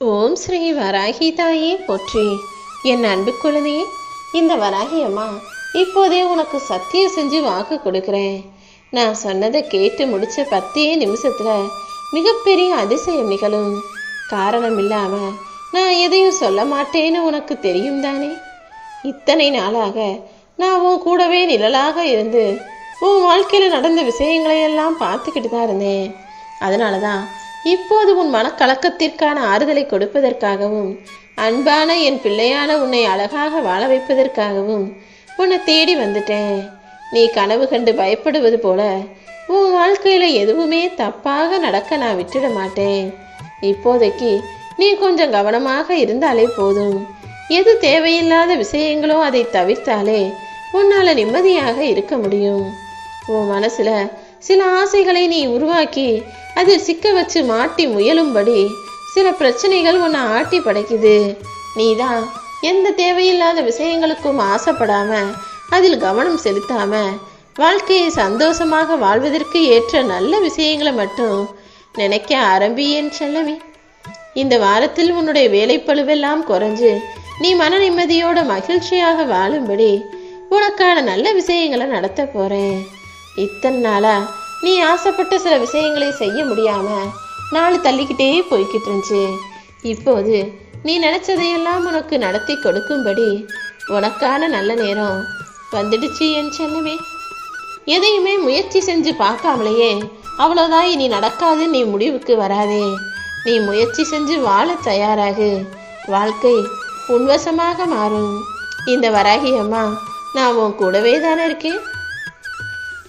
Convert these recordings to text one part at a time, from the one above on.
ஓம் ஸ்ரீ வராகி தாயே போற்றி. என் அன்பு குழந்தையே இந்த வராகி அம்மா இப்போதே உனக்கு சத்தியம் செஞ்சு வாக்கு கொடுக்குறேன். நான் சொன்னதை கேட்டு முடிச்ச பத்தே நிமிஷத்துல மிகப்பெரிய அதிசயம் நிகழும். காரணம் இல்லாம நான் எதையும் சொல்ல மாட்டேன்னு உனக்கு தெரியும் தானே? இத்தனை நாளாக நான் உன் கூடவே நிழலாக இருந்து உன் வாழ்க்கையில நடந்த விஷயங்களை எல்லாம் பார்த்துக்கிட்டு தான் இருந்தேன். அதனால தான் இப்போது உன் மனக்கலக்கத்திற்கான ஆறுதலை கொடுப்பதற்காகவும் அன்பான என் பிள்ளையான உன்னை அழகாக வாழ வைப்பதற்காகவும் உன்னை தேடி வந்துட்டேன். நீ கனவு கண்டு பயப்படுவது போல உன் வாழ்க்கையில் எதுவுமே தப்பாக நடக்க நான் விட்டுட மாட்டேன். இப்போதைக்கு நீ கொஞ்சம் கவனமாக இருந்தாலே போதும். எது தேவையில்லாத விஷயங்களோ அதை தவிர்த்தாலே உன்னால நிம்மதியாக இருக்க முடியும். உன் மனசுல சில ஆசைகளை நீ உருவாக்கி அதில் சிக்க வச்சு மாட்டி முயலும்படி சில பிரச்சனைகள் உன்னை ஆட்டி படைக்குது. நீதான் எந்த தேவையில்லாத விஷயங்களுக்கும் ஆசைப்படாம அதில் கவனம் செலுத்தாம வாழ்க்கையை சந்தோஷமாக வாழ்வதற்கு ஏற்ற நல்ல விஷயங்களை மட்டும் நினைக்க ஆரம்பியேன் செல்லவி இந்த வாரத்தில் உன்னுடைய வேலைப்பழுவெல்லாம் குறைஞ்சு நீ மன நிம்மதியோட மகிழ்ச்சியாக வாழும்படி உனக்கான நல்ல விஷயங்களை நடத்த போறேன். இத்தனை நாளா நீ ஆசைப்பட்ட சில விஷயங்களை செய்ய முடியாம நாள் தள்ளிக்கிட்டே போய்கிட்டு இருந்துச்சு. இப்போது நீ நினைச்சதையெல்லாம் உனக்கு நடத்தி கொடுக்கும்படி உனக்கான நல்ல நேரம் வந்துடுச்சு என் செல்லமே. எதையுமே முயற்சி செஞ்சு பார்க்காமலேயே அவ்வளோதான் இனி நடக்காது நீ முடிவுக்கு வராதே. நீ முயற்சி செஞ்சு வாழ தயாராகு. வாழ்க்கை உன்வசமாக மாறும். இந்த வராகி அம்மா நான் உன் கூடவே தானே இருக்கேன்.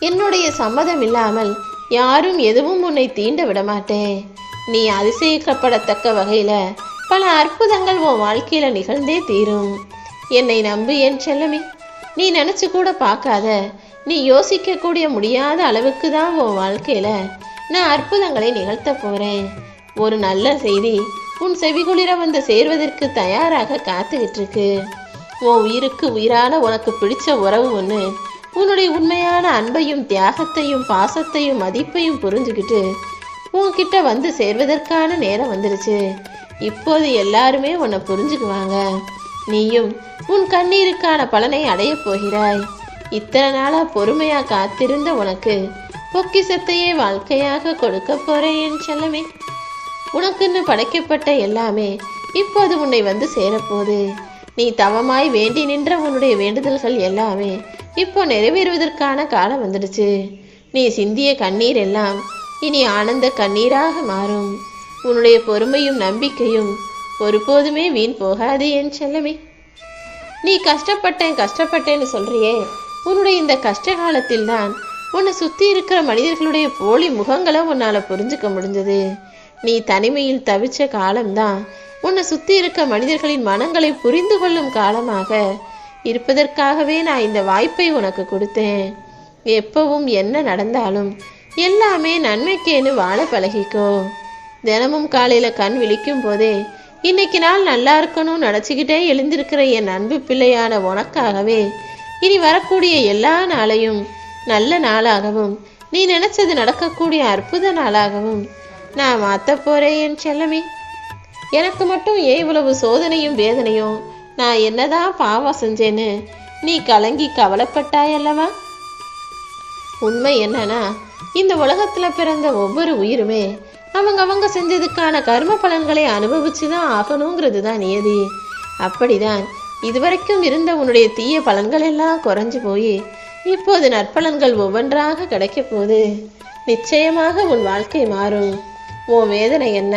என்னுடைய சம்மதம் இல்லாமல் யாரும் எதுவும் உன்னை தீண்ட விட மாட்டேன். நீ அதிசயிக்கப்படத்தக்க வகையில பல அற்புதங்கள் உன் வாழ்க்கையில நிகழ்ந்தே தீரும். என்னை நம்பு என் செல்லமே? நீ நினைச்சு கூட பார்க்காத. நீ யோசிக்க கூடிய முடியாத அளவுக்கு தான் உன் வாழ்க்கையில நான் அற்புதங்களை நிகழ்த்த போறேன். ஒரு நல்ல செய்தி உன் செவிகுளிர வந்து சேர்வதற்கு தயாராக காத்துக்கிட்டு இருக்கு உன் உயிருக்கு உயிரான உனக்கு பிடிச்ச உறவு ஒன்று உன்னுடைய உண்மையான அன்பையும் தியாகத்தையும் பாசத்தையும் மதிப்பையும் புரிஞ்சுக்கிட்டு உன்கிட்ட வந்து சேர்வதற்கான நேரம் வந்துருச்சு. இப்போது எல்லாருமே உன்னை புரிஞ்சுக்குவாங்க. நீயும் உன் கண்ணீருக்கான பலனை அடையப் போகிறாய். இத்தனை நாளா பொறுமையா காத்திருந்த உனக்கு பொக்கிசத்தையே வாழ்க்கையாக கொடுக்க போறேன் செல்லமே. உனக்குன்னு படைக்கப்பட்ட எல்லாமே இப்போது உன்னை வந்து சேரப்போது நீ தவமாய் வேண்டி நின்ற உன்னுடைய வேண்டுதல்கள் எல்லாமே இப்போ நிறைவேறுவதற்கான காலம் வந்துடுச்சு. நீ சிந்திய கண்ணீர் எல்லாம் இனி ஆனந்த கண்ணீராக மாறும். உன்னுடைய பொறுமையும் நம்பிக்கையும் ஒருபோதுமே வீண் போகாது என் செல்லமே. நீ கஷ்டப்பட்டேன் கஷ்டப்பட்டேன்னு சொல்றியே. உன்னுடைய இந்த கஷ்ட காலத்தில் தான் உன்னை சுத்தி இருக்கிற மனிதர்களுடைய போலி முகங்களை உன்னால புரிஞ்சுக்க முடிஞ்சது. நீ தனிமையில் தவிச்ச காலம்தான் உன்னை சுத்தி இருக்க மனிதர்களின் மனங்களை புரிந்து கொள்ளும் காலமாக இருப்பதற்காகவே நான் இந்த வாய்ப்பை உனக்கு கொடுத்தேன். எப்பவும் என்ன நடந்தாலும் எல்லாமே நன்மைக்கேன்னு வாழ பழகிக்கோ. தினமும் காலையில கண் விழிக்கும் போதே இன்னைக்கு நாள் நல்லா இருக்கணும்னு நினச்சிக்கிட்டே எழுந்திருக்கிற என் அன்பு பிள்ளையான உனக்காகவே இனி வரக்கூடிய எல்லா நாளையும் நல்ல நாளாகவும் நீ நினைச்சது நடக்கக்கூடிய அற்புத நாளாகவும் நான் மாற்ற போறேன் என் செல்லமே. எனக்கு மட்டும் ஏன் இவ்வளவு சோதனையும் வேதனையும் நான் என்னதான் பாவம் செஞ்சேன்னு நீ கலங்கி கவலைப்பட்டாய் அல்லவா உண்மை என்னன்னா இந்த உலகத்துல பிறந்த ஒவ்வொரு உயிருமே அவங்க அவங்க செஞ்சதுக்கான கர்ம பலன்களை அனுபவிச்சு தான் ஆகணுங்கிறது தான் நியதி. அப்படிதான் இதுவரைக்கும் இருந்த உன்னுடைய தீய பலன்கள் எல்லாம் குறைஞ்சு போய் இப்போது நற்பலன்கள் ஒவ்வொன்றாக கிடைக்க போகுது. நிச்சயமாக உன் வாழ்க்கை மாறும். உன் வேதனை என்ன?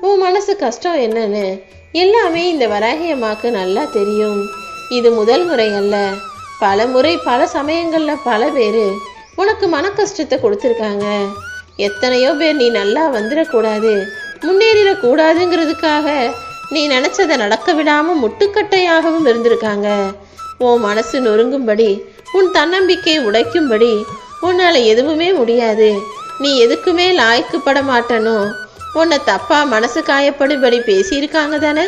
உன் மனசு கஷ்டம் என்னன்னு எல்லாமே இந்த வராகி நல்லா தெரியும். இது முதல் முறை அல்ல. பல முறை பல சமயங்கள்ல பல பேர் உனக்கு மன கஷ்டத்தை கொடுத்துருக்காங்க. எத்தனையோ பேர் நீ நல்லா வந்துடக்கூடாது முன்னேறிடக்கூடாதுங்கிறதுக்காக நீ நினச்சதை நடக்க விடாம முட்டுக்கட்டையாகவும் இருந்திருக்காங்க. உன் மனசு நொறுங்கும்படி உன் தன்னம்பிக்கை உடைக்கும்படி உன்னால எதுவுமே முடியாது. நீ எதுக்குமே லாய்க்குப்பட மாட்டனோ? உன்னை தப்பா மனசு காயப்படும்படி பேசியிருக்காங்க தானே?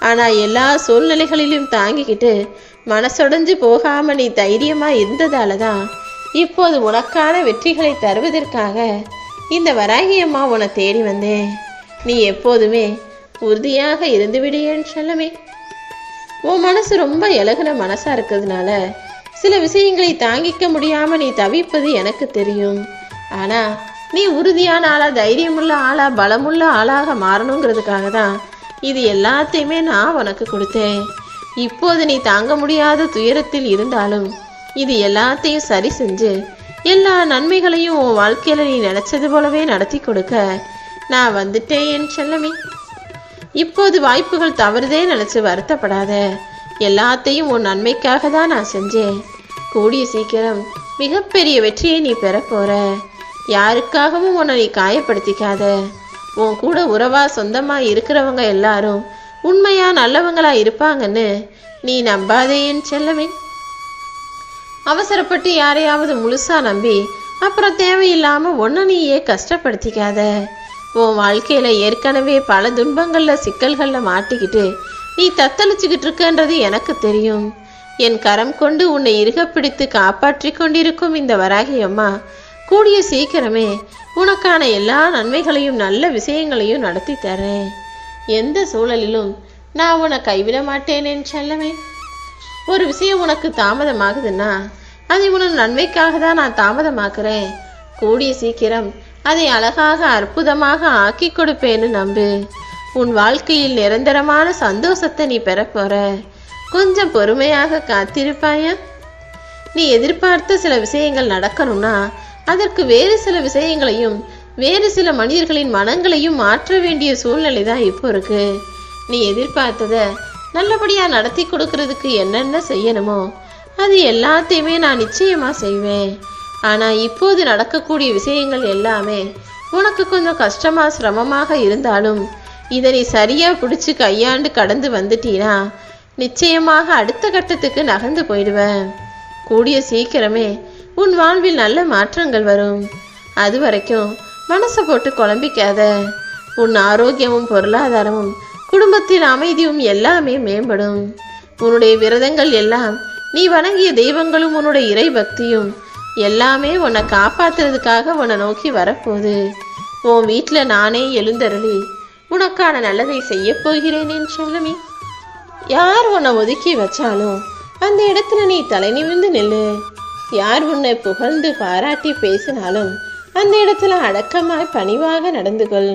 ஆனா எல்லா சூழ்நிலைகளிலும் தாங்கிக்கிட்டு மனசொடைஞ்சு போகாம நீ தைரியமா இருந்ததால தான் இப்போது உனக்கான வெற்றிகளை தருவதற்காக இந்த வராகி அம்மா உன்னை தேடி வந்தேன். நீ எப்போதுமே உறுதியாக இருந்துவிடு என் உன் மனசு ரொம்ப இலகுன மனசா இருக்கிறதுனால சில விஷயங்களை தாங்கிக்க முடியாம நீ தவிப்பது எனக்கு தெரியும். ஆனா நீ உறுதியான ஆளா தைரியமுள்ள ஆளா பலமுள்ள ஆளாக மாறணுங்கிறதுக்காக தான் இது எல்லாத்தையுமே நான் உனக்கு கொடுத்தேன். இப்போது நீ தாங்க முடியாத துயரத்தில் இருந்தாலும் இது எல்லாத்தையும் சரி செஞ்சு எல்லா நன்மைகளையும் உன் வாழ்க்கையில நீ நினைச்சது போலவே நடத்தி கொடுக்க நான் வந்துட்டேன் என் செல்லமே. இப்போது வாய்ப்புகள் தவறுதே நினைச்சு வருத்தப்படாத. எல்லாத்தையும் உன் நன்மைக்காக தான் நான் செஞ்சேன். கூடிய சீக்கிரம் மிகப்பெரிய வெற்றியை நீ பெறப்போற. யாருக்காகவும் உன்னை நீ காயப்படுத்திக்காத. உன் கூட உறவா சொந்தமா இருக்கிறவங்க எல்லாரும் உண்மையா நல்லவங்களா இருப்பாங்கன்னு நீ நம்பாதே செல்லவே அவசரப்பட்டு யாரையாவது முழுசா நம்பி அப்புறம் தேவையில்லாம ஒன்ன நீயே கஷ்டப்படுத்திக்காத. உன் வாழ்க்கையில ஏற்கனவே பல துன்பங்கள்ல சிக்கல்கள்ல மாட்டிக்கிட்டு நீ தத்தளிச்சுக்கிட்டு இருக்கன்றது எனக்கு தெரியும். என் கரம் கொண்டு உன்னை இருக பிடித்து காப்பாற்றி கொண்டிருக்கும் இந்த வராகி அம்மா கூடிய சீக்கிரமே உனக்கான எல்லா நன்மைகளையும் நல்ல விஷயங்களையும் நடத்தி தரேன். எந்த சூழலிலும் நான் உன்னை கைவிட மாட்டேன் என் ஒரு விஷயம் உனக்கு தாமதமாகுதுன்னா அதை உனது நன்மைக்காக தான் நான் தாமதமாக்குறேன். கூடிய சீக்கிரம் அதை அழகாக அற்புதமாக ஆக்கி கொடுப்பேன்னு நம்பு. உன் வாழ்க்கையில் நிரந்தரமான சந்தோஷத்தை நீ பெறப்போற கொஞ்சம் பொறுமையாக காத்திருப்பாயா? நீ எதிர்பார்த்த சில விஷயங்கள் நடக்கணும்னா அதற்கு வேறு சில விஷயங்களையும் வேறு சில மனிதர்களின் மனங்களையும் மாற்ற வேண்டிய சூழ்நிலை தான் இப்போ இருக்கு. நீ எதிர்பார்த்தத நல்லபடியா நடத்தி கொடுக்கறதுக்கு என்னென்ன செய்யணுமோ அது எல்லாத்தையுமே நான் நிச்சயமா செய்வேன். ஆனா இப்போது நடக்கக்கூடிய விஷயங்கள் எல்லாமே உனக்கு கொஞ்சம் கஷ்டமா சிரமமாக இருந்தாலும் இதை நீ சரியா பிடிச்சு கையாண்டு கடந்து வந்துட்டீனா நிச்சயமாக அடுத்த கட்டத்துக்கு நகர்ந்து போயிடுவேன். கூடிய சீக்கிரமே உன் வாழ்வில் நல்ல மாற்றங்கள் வரும். அது வரைக்கும் மனசை போட்டு குழம்பிக்காத. உன் ஆரோக்கியமும் பொருளாதாரமும் குடும்பத்தின் அமைதியும் எல்லாமே மேம்படும். உன்னுடைய விரதங்கள் எல்லாம் நீ வணங்கிய தெய்வங்களும் உன்னுடைய இறை பக்தியும் எல்லாமே உன்னை காப்பாத்துறதுக்காக உன்னை நோக்கி வரப்போகுது. உன் வீட்டில் நானே எழுந்தருளி உனக்கான நல்லதை செய்ய போகிறேன் என் யார் உன்னை ஒதுக்கி வச்சாலும் அந்த இடத்துல நீ தலை நிமிர்ந்து நில்லு. யார் உன்னை புகழ்ந்து பாராட்டி பேசினாலும் அந்த இடத்துல அடக்கமாய் பணிவாக நடந்து கொள்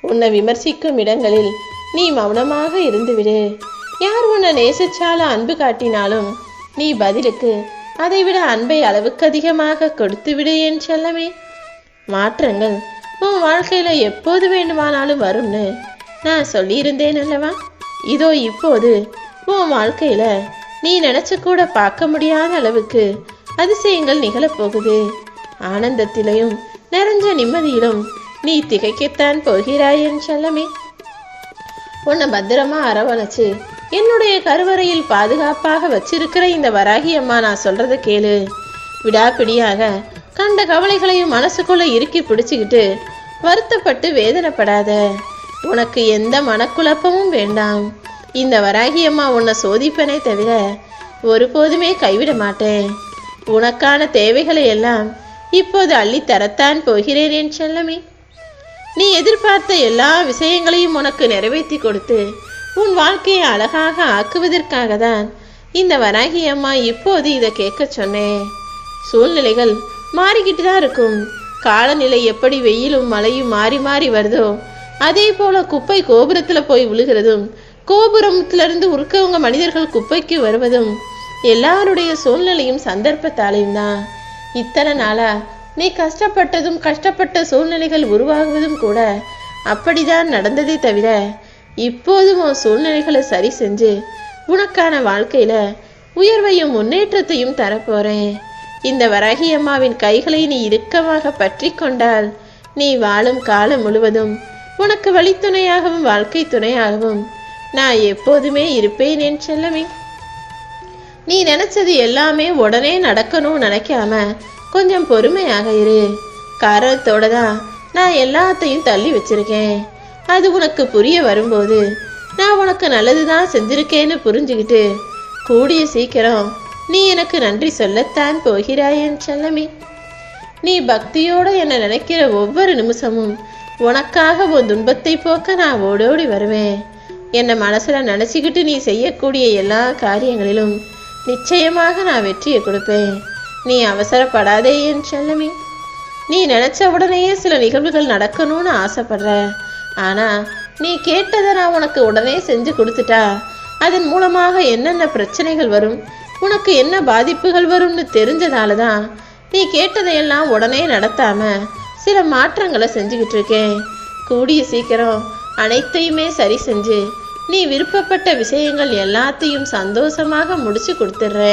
உன்னை விமர்சிக்கும் இடங்களில் நீ மௌனமாக இருந்துவிடு. யார் உன்னை நேசிச்சாலும் அன்பு காட்டினாலும் நீ பதிலுக்கு அதைவிட அன்பை அளவுக்கு அதிகமாக கொடுத்து விடு என் செல்லமே. மாற்றங்கள் உன் வாழ்க்கையில எப்போது வேண்டுமானாலும் வரும்னு நான் சொல்லியிருந்தேன் அல்லவா? இதோ இப்போது உன் வாழ்க்கையில நீ நினைச்சு கூட பார்க்க முடியாத அளவுக்கு அதிசயங்கள் நிகழப்போகுது. ஆனந்தத்திலையும் நிறைஞ்ச நிம்மதியிலும் நீ திகைக்கத்தான் போகிறாய் என் செல்லமே. உன்னை பத்திரமா அரவணைச்சு என்னுடைய கருவறையில் பாதுகாப்பாக வச்சிருக்கிற இந்த வராகி அம்மா நான் சொல்றத கேளு. விடாப்பிடியாக கண்ட கவலைகளையும் மனசுக்குள்ள இறுக்கி பிடிச்சுக்கிட்டு வருத்தப்பட்டு வேதனைப்படாத. உனக்கு எந்த மனக்குழப்பமும் வேண்டாம். இந்த வராகி அம்மா உன்னை சோதிப்பனே தவிர ஒருபோதுமே கைவிட மாட்டேன். உனக்கான தேவைகளை எல்லாம் இப்போது அள்ளி தரத்தான் போகிறேன் என் செல்லமே. நீ எதிர்பார்த்த எல்லா விஷயங்களையும் உனக்கு நிறைவேற்றி கொடுத்து உன் வாழ்க்கையை அழகாக ஆக்குவதற்காக தான் இந்த வராகி அம்மா இப்போது இதை கேட்க சொன்னேன் சூழ்நிலைகள் மாறிக்கிட்டு தான் இருக்கும். காலநிலை எப்படி வெயிலும் மழையும் மாறி மாறி வருதோ அதே போல குப்பை கோபுரத்துல போய் விழுகிறதும் கோபுரத்திலிருந்து உருக்கவங்க மனிதர்கள் குப்பைக்கு வருவதும் எல்லாருடைய சூழ்நிலையும் சந்தர்ப்பத்தாலையும் தான். இத்தனை நாளா நீ கஷ்டப்பட்டதும் கஷ்டப்பட்ட சூழ்நிலைகள் உருவாகுவதும் கூட அப்படிதான் நடந்ததே தவிர இப்போதும் உன் சூழ்நிலைகளை சரி செஞ்சு உனக்கான வாழ்க்கையில உயர்வையும் முன்னேற்றத்தையும் தரப்போறேன். இந்த வராகி அம்மாவின் கைகளை நீ இறுக்கமாக பற்றி கொண்டால் நீ வாழும் காலம் முழுவதும் உனக்கு வழித்துணையாகவும் வாழ்க்கை துணையாகவும் நான் எப்போதுமே இருப்பேன் என் செல்லமே. நீ நினைச்சது எல்லாமே உடனே நடக்கணும்னு நினைக்காம கொஞ்சம் பொறுமையாக இரு. காரணத்தோட தான் நான் எல்லாத்தையும் தள்ளி வச்சிருக்கேன். அது உனக்கு புரிய வரும்போது நான் உனக்கு நல்லது தான் செஞ்சிருக்கேன்னு புரிஞ்சுக்கிட்டு கூடிய சீக்கிரம் நீ எனக்கு நன்றி சொல்லத்தான் போகிறாய் என் செல்லமே. நீ பக்தியோட என்னை நினைக்கிற ஒவ்வொரு நிமிஷமும் உனக்காக உன் துன்பத்தை போக்க நான் ஓடோடி வருவேன். என்னை மனசில் நினச்சிக்கிட்டு நீ செய்யக்கூடிய எல்லா காரியங்களிலும் நிச்சயமாக நான் வெற்றியை கொடுப்பேன். நீ அவசரப்படாதே என் செல்லமி. நீ நினைச்ச உடனேயே சில நிகழ்வுகள் நடக்கணும்னு ஆசைப்படுற. ஆனா நீ கேட்டதை நான் உனக்கு உடனே செஞ்சு கொடுத்துட்டா. அதன் மூலமாக என்னென்ன பிரச்சனைகள் வரும் உனக்கு என்ன பாதிப்புகள் வரும்னு தெரிஞ்சதால தான் நீ கேட்டதையெல்லாம் உடனே நடத்தாம சில மாற்றங்களை செஞ்சுக்கிட்டு இருக்கேன். கூடிய சீக்கிரம் அனைத்தையுமே சரி செஞ்சு நீ விருப்பப்பட்ட விஷயங்கள் எல்லாத்தையும் சந்தோஷமாக முடிச்சு கொடுத்துட்ற